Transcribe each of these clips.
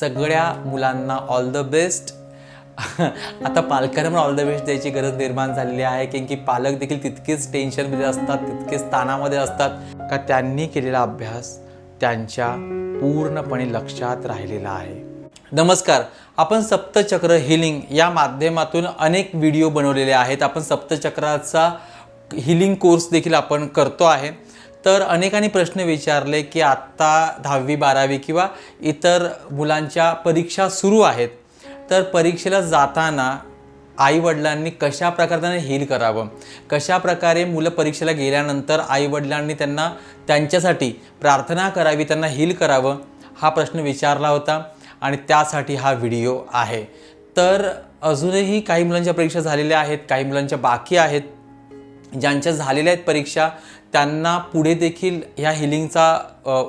सगळ्या मुलांना all the best आता पालकांना ऑल द बेस्ट द्यायची गरज निर्माण झालेली आहे. कारण की पालक देखील तितकेच टेन्शनमध्ये असतात तितकेच ताणामध्ये असतात. का त्यांनी केलेला अभ्यास त्यांच्या पूर्णपणे लक्षात राहिलेला आहे. नमस्कार. आपण सप्तचक्र हिलिंग या माध्यमातून अनेक व्हिडिओ बनवलेले आहेत. आपण सप्तचक्राचा हिलिंग कोर्स देखील आपण करतो आहे. तर अनेकांनी प्रश्न विचारले की आत्ता दहावी बारावी किंवा इतर मुलांच्या परीक्षा सुरू आहेत. तर परीक्षेला जाताना आईवडिलांनी कशा प्रकारे त्यांना हील करावं? कशा प्रकारे मुलं परीक्षेला गेल्यानंतर आईवडिलांनी त्यांना त्यांच्यासाठी प्रार्थना करावी त्यांना हील करावं? हा प्रश्न विचारला होता आणि त्यासाठी हा व्हिडिओ आहे. तर अजूनही काही मुलांच्या परीक्षा झालेल्या आहेत काही मुलांच्या बाकी आहेत. ज्यांच्या झालेल्या आहेत परीक्षा त्यांना पुढे देखील ह्या हिलिंगचा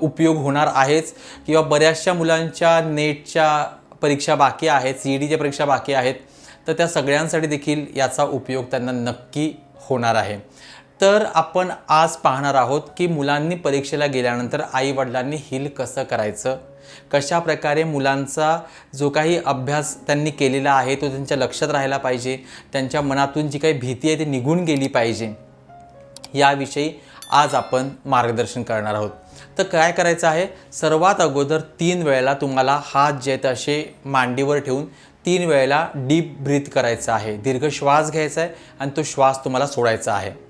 उपयोग होणार आहेच. किंवा बऱ्याचशा मुलांच्या नेटच्या परीक्षा बाकी आहेत सी ई डीच्या परीक्षा बाकी आहेत तर त्या सगळ्यांसाठी देखील याचा उपयोग त्यांना नक्की होणार आहे. तर आपण आज पाहणार आहोत की मुलांनी परीक्षेला गेल्यानंतर आईवडिलांनी हिल कसं करायचं? कशा प्रकारे मुलांचा जो काही अभ्यास त्यांनी केलेला आहे तो त्यांच्या लक्षात राहायला पाहिजे त्यांच्या मनातून जी काही भीती आहे ती निघून गेली पाहिजे याविषयी आज आपण मार्गदर्शन करणार आहोत. तर काय करायचं आहे? सर्वात अगोदर तीन वेळेला तुम्हाला हात जे आहेत असे मांडीवर ठेवून तीन वेळेला डीप ब्रीथ करायचं आहे. दीर्घ श्वास घ्यायचा आहे आणि तो श्वास तुम्हाला सोडायचा आहे.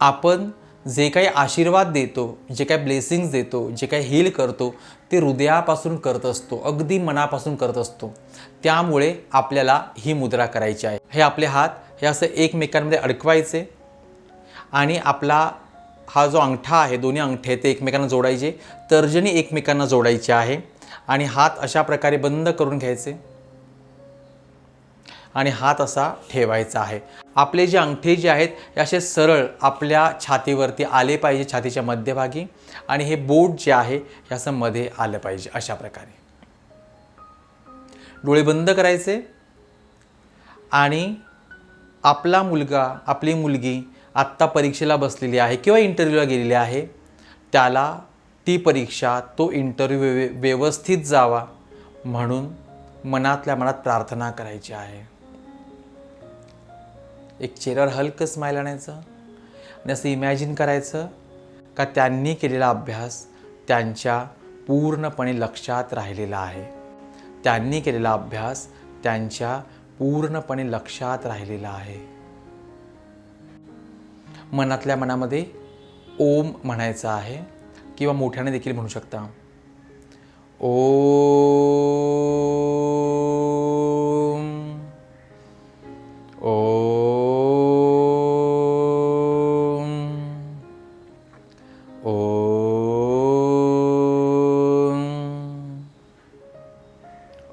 आपण जे काही आशीर्वाद देतो जे काही ब्लेसिंग्स देतो जे काही हील करतो ते हृदयापासून करत असतो अगदी मनापासून करत असतो. त्यामुळे आपल्याला ही मुद्रा करायची आहे. हे आपले हात हे असं एकमेकांमध्ये अडकवायचे आणि आपला हा जो अंगठा आहे दोन्ही अंगठे ते एकमेकांना जोडायचे तर्जनी एकमेकांना जोडायचे आहे आणि हात अशा प्रकारे बंद करून घ्यायचे. आणि हात असा ठेवायचा आहे. आपले जे अंगठे जे आहेत असे सरळ आपल्या छातीवरती आले पाहिजे छातीच्या मध्यभागी आणि हे बोट जे आहे याचं मध्ये आलं पाहिजे अशा प्रकारे. डोळे बंद करायचे आणि आपला मुलगा आपली मुलगी आत्ता परीक्षेला बसलेली आहे किंवा इंटरव्ह्यूला गेलेली आहे त्याला ती परीक्षा तो इंटरव्ह्यू व्यवस्थित जावा म्हणून मनातल्या मनात प्रार्थना करायची आहे. एक चेहऱ्यावर हलकं स्माईल आणायचं आणि असं इमॅजिन करायचं का त्यांनी केलेला अभ्यास त्यांच्या पूर्णपणे लक्षात राहिलेला आहे. त्यांनी केलेला अभ्यास त्यांच्या पूर्णपणे लक्षात राहिलेला आहे. मनातल्या मनामध्ये ओम म्हणायचं आहे किंवा मोठ्याने देखील म्हणू शकता. ओम.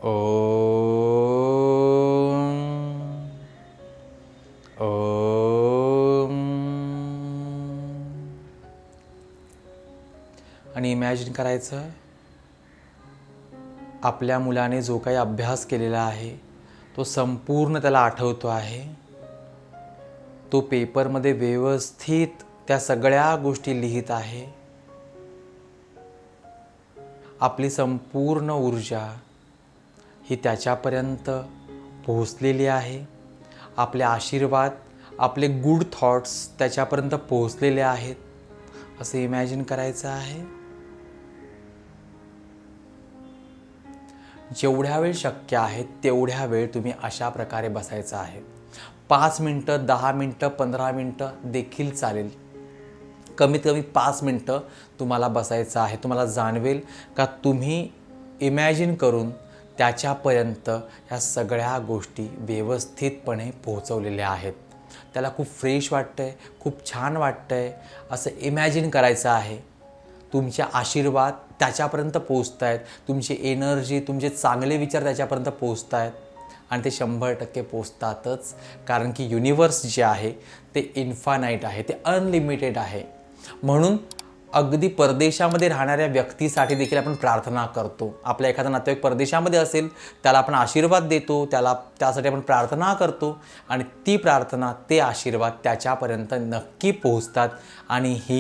ओम. ओम आणि इमॅजिन करायचं आपल्या मुलाने जो काही अभ्यास केलेला आहे तो संपूर्ण त्याला आठवतो आहे. तो पेपरमध्ये व्यवस्थित त्या सगळ्या गोष्टी लिहित आहे. आपली संपूर्ण ऊर्जा ही त्याच्यापर्यंत पोहोचलेली आहे. आपले आशीर्वाद आपले गुड थॉट्स त्याच्यापर्यंत पोहोचलेले आहेत. असं इमॅजिन करायचं आहे. जेवढ्या वेळ शक्य आहे तेवढ्या वेळ तुम्ही अशा प्रकारे बसायचं आहे. पाच मिनटं दहा मिनटं पंधरा मिनटं देखील चालेल. कमीत कमी पाच मिनटं तुम्हाला बसायचं आहे. तुम्हाला जाणवेल का तुम्ही इमॅजिन करून त्याच्यापर्यंत ह्या सगळ्या गोष्टी व्यवस्थितपणे पोहोचवलेल्या आहेत. त्याला खूप फ्रेश वाटतं आहे खूप छान वाटतं आहे असं इमॅजिन करायचं आहे. तुमचे आशीर्वाद त्याच्यापर्यंत पोचत आहेत तुमची एनर्जी तुमचे चांगले विचार त्याच्यापर्यंत पोचत आहेत आणि ते शंभर टक्के पोचतातच कारण की युनिवर्स जे आहे ते इन्फानाईट आहे ते अनलिमिटेड आहे. म्हणून अगदी परदेशामध्ये राहणाऱ्या व्यक्तीसाठी देखील आपण प्रार्थना करतो. आपल्या एखादा नातेवाईक परदेशामध्ये असेल त्याला आपण आशीर्वाद देतो त्याला त्यासाठी आपण प्रार्थना करतो आणि ती प्रार्थना ते आशीर्वाद त्याच्यापर्यंत नक्की पोहोचतात आणि ही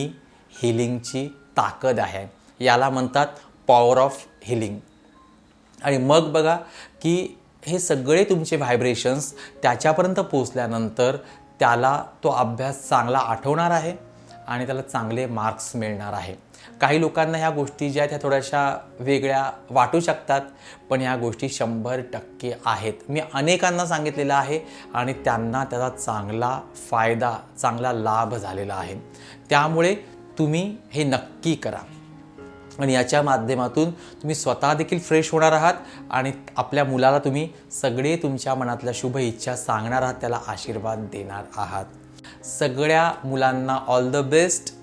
हिलिंगची ताकद आहे. याला म्हणतात पॉवर ऑफ हिलिंग आणि मग बघा की हे सगळे तुमचे व्हायब्रेशन्स त्याच्यापर्यंत पोचल्यानंतर त्याला तो अभ्यास चांगला आठवणार आहे. आणि त्याला चांगले मार्क्स मिळणार आहे. काही लोकांना ह्या गोष्टी ज्या आहेत ह्या थोड्याशा वेगळ्या वाटू शकतात पण ह्या गोष्टी शंभर टक्के आहेत. मी अनेकांना सांगितलेलं आहे आणि त्यांना त्याचा चांगला फायदा चांगला लाभ झालेला आहे. त्यामुळे तुम्ही हे नक्की करा. आणि याच्या माध्यमातून तुम्ही स्वतः देखील फ्रेश होणार आहात आणि आपल्या मुलाला तुम्ही सगळे तुमच्या मनातल्या शुभ इच्छा सांगणार आहात त्याला आशीर्वाद देणार आहात. सगळ्या मुलांना ऑल द बेस्ट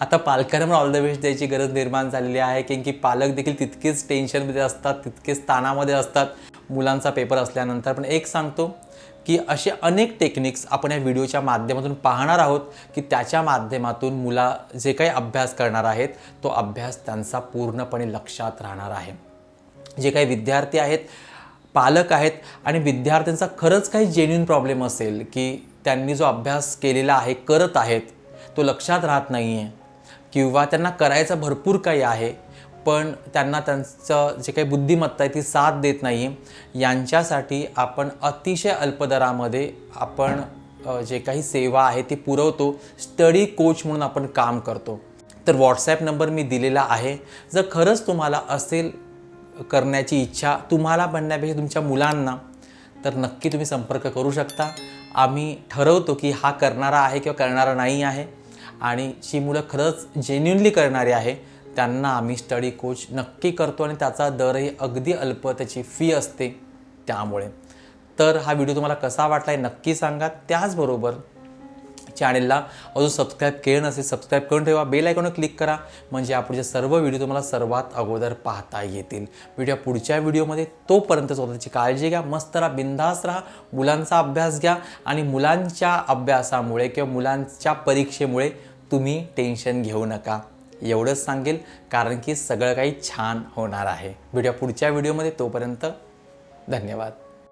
आता पालकांना पण ऑल द बेस्ट द्यायची गरज निर्माण झालेली आहे. कारण की पालक देखील तितकेच टेन्शनमध्ये असतात तितकेच ताणामध्ये असतात. मुलांचा पेपर असल्यानंतर पण एक सांगतो की असे अनेक टेक्निक्स आपण या व्हिडिओच्या माध्यमातून पाहणार आहोत की त्याच्या माध्यमातून मुला जे काही अभ्यास करणार आहेत तो अभ्यास त्यांचा पूर्णपणे लक्षात राहणार आहे. जे काही विद्यार्थी आहेत पालक आहेत आणि विद्यार्थ्यांचा खरंच काही जेन्युन प्रॉब्लेम असेल की त्यांनी जो अभ्यास केलेला आहे करत आहेत तो लक्षात राहत नाही आहे किंवा त्यांना करायचं भरपूर काही आहे पण त्यांना त्यांचं जे काही बुद्धिमत्ता आहे ती साथ देत नाही यांच्यासाठी आपण अतिशय अल्पदरामध्ये आपण जे काही सेवा आहे ती पुरवतो. स्टडी कोच म्हणून आपण काम करतो. तर व्हॉट्सॲप नंबर मी दिलेला आहे. जर खरंच तुम्हाला असेल करण्याची इच्छा तुम्हाला बनण्यापेक्षा तुमच्या मुलांना तर नक्की तुम्ही संपर्क करू शकता. आम्ही ठरवतो की हा करणारा आहे किंवा करणारा नाही आहे. आणि जी मुलं खरंच जेन्युनली करणारी आहे. त्यांना आम्ही स्टडी कोच नक्की करतो आणि त्याचा दरही अगदी अल्प त्याची फी असते त्यामुळे. तर हा व्हिडिओ तुम्हाला कसा वाटला आहे नक्की सांगा. त्याचबरोबर चॅनेलला अजून सबस्क्राईब केलं नसेल सबस्क्राईब करून ठेवा. बेल आयकॉनवर क्लिक करा. म्हणजे आपले सर्व व्हिडिओ तुम्हाला सर्वात अगोदर पाहता येतील. व्हिडिओ पुढच्या व्हिडिओमध्ये तोपर्यंत स्वतःची काळजी घ्या. मस्त राहा बिंदास राहा. मुलांचा अभ्यास घ्या. आणि मुलांच्या अभ्यासामुळे किंवा मुलांच्या परीक्षेमुळे तुम्ही टेन्शन घेऊ नका. एवढंच सांगेल कारण की सगळं काही छान होणार आहे. व्हिडिओ पुढच्या व्हिडिओमध्ये तोपर्यंत धन्यवाद.